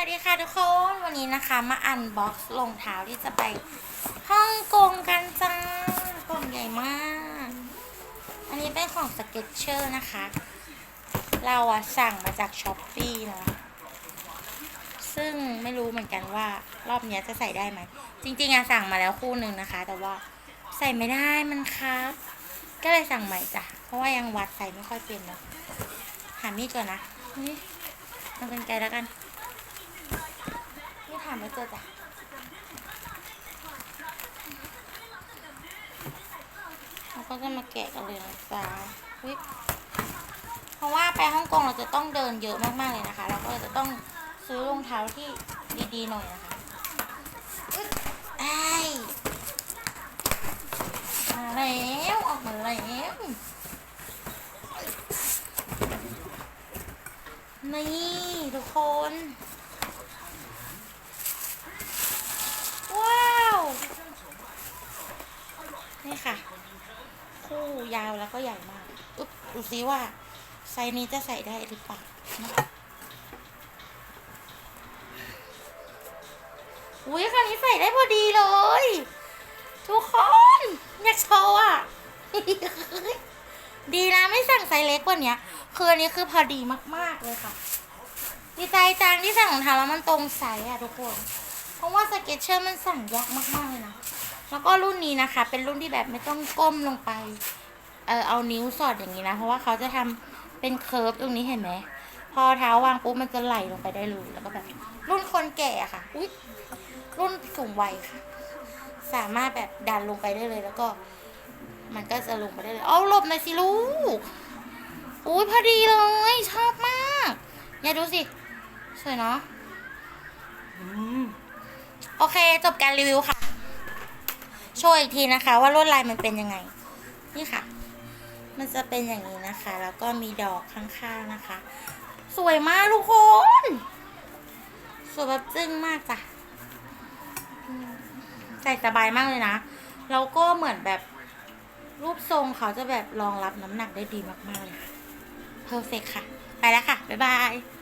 วัสดีค่ะทุกคน วันนี้นะคะมาอันบ็อกซ์รองเท้าที่จะไปฮ่องกงกันจ้ากล่องใหญ่มาก อันนี้เป็นของสเก็ตเชอร์นะคะ เราอะสั่งมาจากช้อปปี้นะซึ่งไม่รู้เหมือนกันว่ารอบนี้จะใส่ได้ไหม จริงๆอะสั่งมาแล้วคู่หนึ่งนะคะ แต่ว่าใส่ไม่ได้มันครับก็เลยสั่งใหม่จ้ะ เพราะว่ายังวัดใส่ไม่ค่อยเป็นเนาะหามีดก่อนนะนี่มันเป็นไกลแล้วกัน นี่ถามไม่เจอจ้ะเราก็จะมาแกะกันเลยนะจ๊ะอุ๊ยเพราะว่าไปฮ่องกงเราจะต้องเดินเยอะมากๆเลยนะคะ เราก็จะต้องซื้อรองเท้าที่ดีๆหน่อยนะคะอึ๊ดไอ้ายมาแล้วออกมาแล้วนี่ทุกคน ว้าว นี่ค่ะ คู่ยาวแล้วก็ใหญ่มากอุ๊บดูซิว่า ไซส์นี้จะใส่ได้หรือเปล่าอุ้ยคราวนี้ใส่ได้พอดีเลย ทุกคน อยากโชว์อะ ดีนะไม่สั่งไซส์เล็กกว่านี้คืออันนี้คือพอดีมาก ๆ เลยค่ะ ดีใจจังที่สั่งรองเท้าแล้วมันตรงไซส์อะทุกคน เพราะว่าสเก็ตเชอร์มันสั่งยากมาก ๆ เลยนะ แล้วก็รุ่นนี้นะคะ เป็นรุ่นที่แบบไม่ต้องก้มลงไป เออเอานิ้วสอดอย่างนี้นะ เพราะว่าเขาจะทำเป็นเคิร์ฟตรงนี้เห็นไหม พอเท้าวางปุ๊บมันจะไหลลงไปได้เลยแล้วก็แบบ รุ่นคนแก่อะค่ะ อุ้ยรุ่นสูงวัยค่ะ สามารถแบบดันลงไปได้เลยแล้วก็ มันก็จะลงไปได้เลยเอาหลบหน่อยสิลูกอุ้ยพอดีเลยชอบมากอย่าดูสิสวยเนาะโอเค จบการรีวิวค่ะ โชว์อีกทีนะคะ ว่าลวดลายมันเป็นยังไง นี่ค่ะ มันจะเป็นอย่างนี้นะคะ แล้วก็มีดอกข้างๆนะคะ สวยมากทุกคน สวยแบบจึ้งมากจ้ะใส่สบายมากเลยนะ แล้วก็เหมือนแบบรูปทรงเขาจะแบบรองรับน้ำหนักได้ดีมากๆเลยค่ะเพอร์เฟกค่ะ ไปแล้วค่ะ บ๊ายบาย